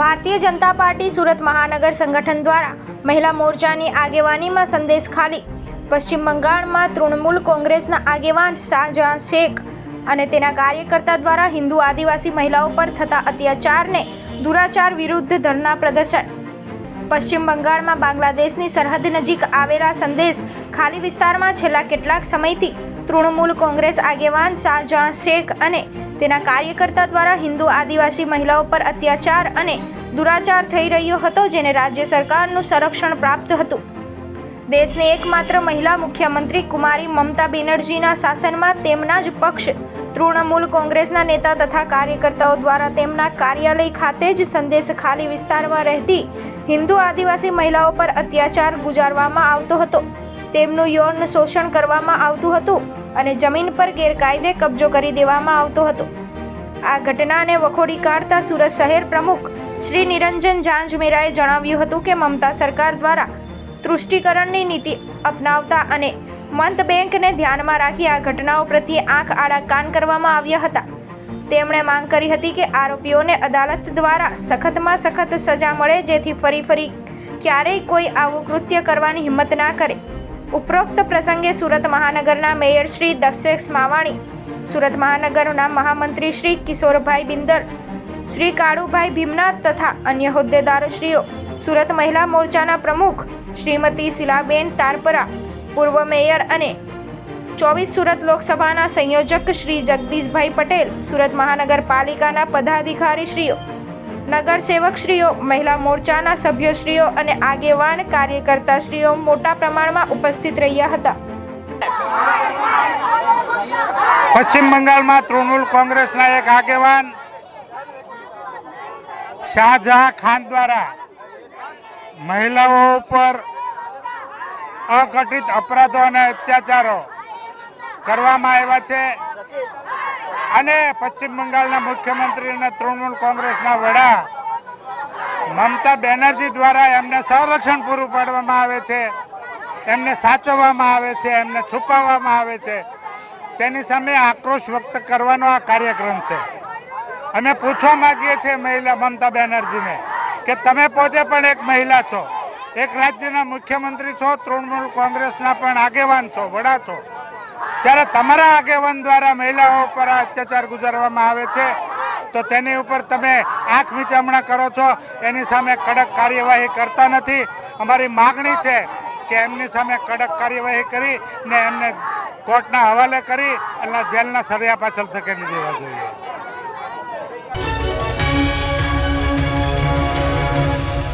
Bharatiya Janata party Surat મહાનગર સંગઠન દ્વારા મહિલા મોરચાની આગેવાનીમાં સંદેશ ખાલી. પશ્ચિમ બંગાળમાં તૃણમૂલ કોંગ્રેસના આગેવાન શાહજહાં શેખ અને તેના કાર્યકર્તા દ્વારા હિન્દુ આદિવાસી મહિલાઓ પર થતા અત્યાચારને દુરાચાર વિરુદ્ધ ધરના પ્રદર્શન. પશ્ચિમ બંગાળમાં બાંગ્લાદેશની સરહદ નજીક આવેલા સંદેશ ખાલી વિસ્તારમાં છેલ્લા કેટલાક સમયથી તૃણમૂલ કોંગ્રેસ આગેવાન શાહજહાં શેખ અને તેના કાર્યકર્તા દ્વારા હિન્દુ આદિવાસી મહિલાઓ પર અત્યાચાર અને દુરાચાર થઈ રહ્યો હતો, જેને રાજ્ય સરકારનું સંરક્ષણ પ્રાપ્ત હતું. દેશની એકમાત્ર મહિલા મુખ્યમંત્રી કુમારી મમતા બેનર્જીના શાસનમાં તેમના જ પક્ષ તૃણમૂલ કોંગ્રેસના નેતા તથા કાર્યકર્તાઓ દ્વારા તેમના કાર્યાલય ખાતે જ સંદેશ ખાલી વિસ્તારમાં રહેતી હિન્દુ આદિવાસી મહિલાઓ પર અત્યાચાર ગુજારવામાં આવતો હતો. તેમનું યૌન શોષણ કરવામાં આવતું હતું અને જમીન પર ગેરકાયદે કબજો કરી દેવામાં આવતો હતો. આ ઘટનાને વખોડી કાઢતા સુરત શહેર પ્રમુખ શ્રી નિરંજન ઝાંઝમેરાએ જણાવ્યું હતું કે મમતા સરકાર દ્વારા તૃષ્ટિકરણની નીતિ અપનાવતા અને મંત બેંકને ધ્યાનમાં રાખી આ ઘટનાઓ પ્રત્યે આંખ આડા કાન કરવામાં આવ્યા હતા. તેમણે માંગ કરી હતી કે આરોપીઓને અદાલત દ્વારા સખતમાં સખત સજા મળે જેથી ફરી ફરી ક્યારેય કોઈ આવું કૃત્ય કરવાની હિંમત ના કરે. ઉપરોક્ત પ્રસંગે સુરત મહાનગરના મેયર શ્રી દક્ષેશ માવાણી, સુરત મહાનગરના મહામંત્રી શ્રી કિશોરભાઈ બિંદર, શ્રી કાળુભાઈ ભીમનાથ તથા અન્ય હોદ્દેદારશ્રીઓ સુરત મહિલા મોરચાના પ્રમુખ શ્રીમતી શિલાબેન તારપરા, પૂર્વ મેયર અને ચોવીસ સુરત લોકસભાના સંયોજક શ્રી જગદીશભાઈ પટેલ, સુરત મહાનગરપાલિકાના પદાધિકારીશ્રીઓ નગરસેવકશ્રીઓ, મહિલા મોરચાના સભ્યશ્રીઓ અને આગેવાન કાર્યકર્તાશ્રીઓ મોટા પ્રમાણમાં ઉપસ્થિત રહ્યા હતા. પશ્ચિમ બંગાળમાં તૃણમૂલ કોંગ્રેસના એક આગેવાન શાહજહાં ખાન દ્વારા મહિલાઓ ઉપર અઘટિત અપરાધો અને અત્યાચારો કરવામાં આવ્યા છે. અને પશ્ચિમ બંગાળના મુખ્યમંત્રી અને તૃણમૂલ કોંગ્રેસના વડા મમતા બેનર્જી દ્વારા એમને સંરક્ષણ પૂરું પાડવામાં આવે છે, એમને સાચવવામાં આવે છે, એમને છુપાવવામાં આવે છે. તેની સામે આક્રોશ વ્યક્ત કરવાનો આ કાર્યક્રમ છે. અમે પૂછવા માંગીએ છીએ મહિલા મમતા બેનર્જીને કે તમે પોતે પણ એક મહિલા છો, એક રાજ્યના મુખ્યમંત્રી છો, તૃણમૂલ કોંગ્રેસના પણ આગેવાન છો, વડા છો. ત્યારે તમારા આગેવાન દ્વારા મહિલાઓ ઉપર આ અત્યાચાર ગુજારવામાં આવે છે, તો તેની ઉપર તમે આંખ મીચામણા કરો છો, એની સામે કડક કાર્યવાહી કરતા નથી. અમારી માગણી છે કે એમની સામે કડક કાર્યવાહી કરી ને એમને કોર્ટના હવાલે કરી એટલે જેલના સળિયા પાછળ ધકેલી દેવા જોઈએ.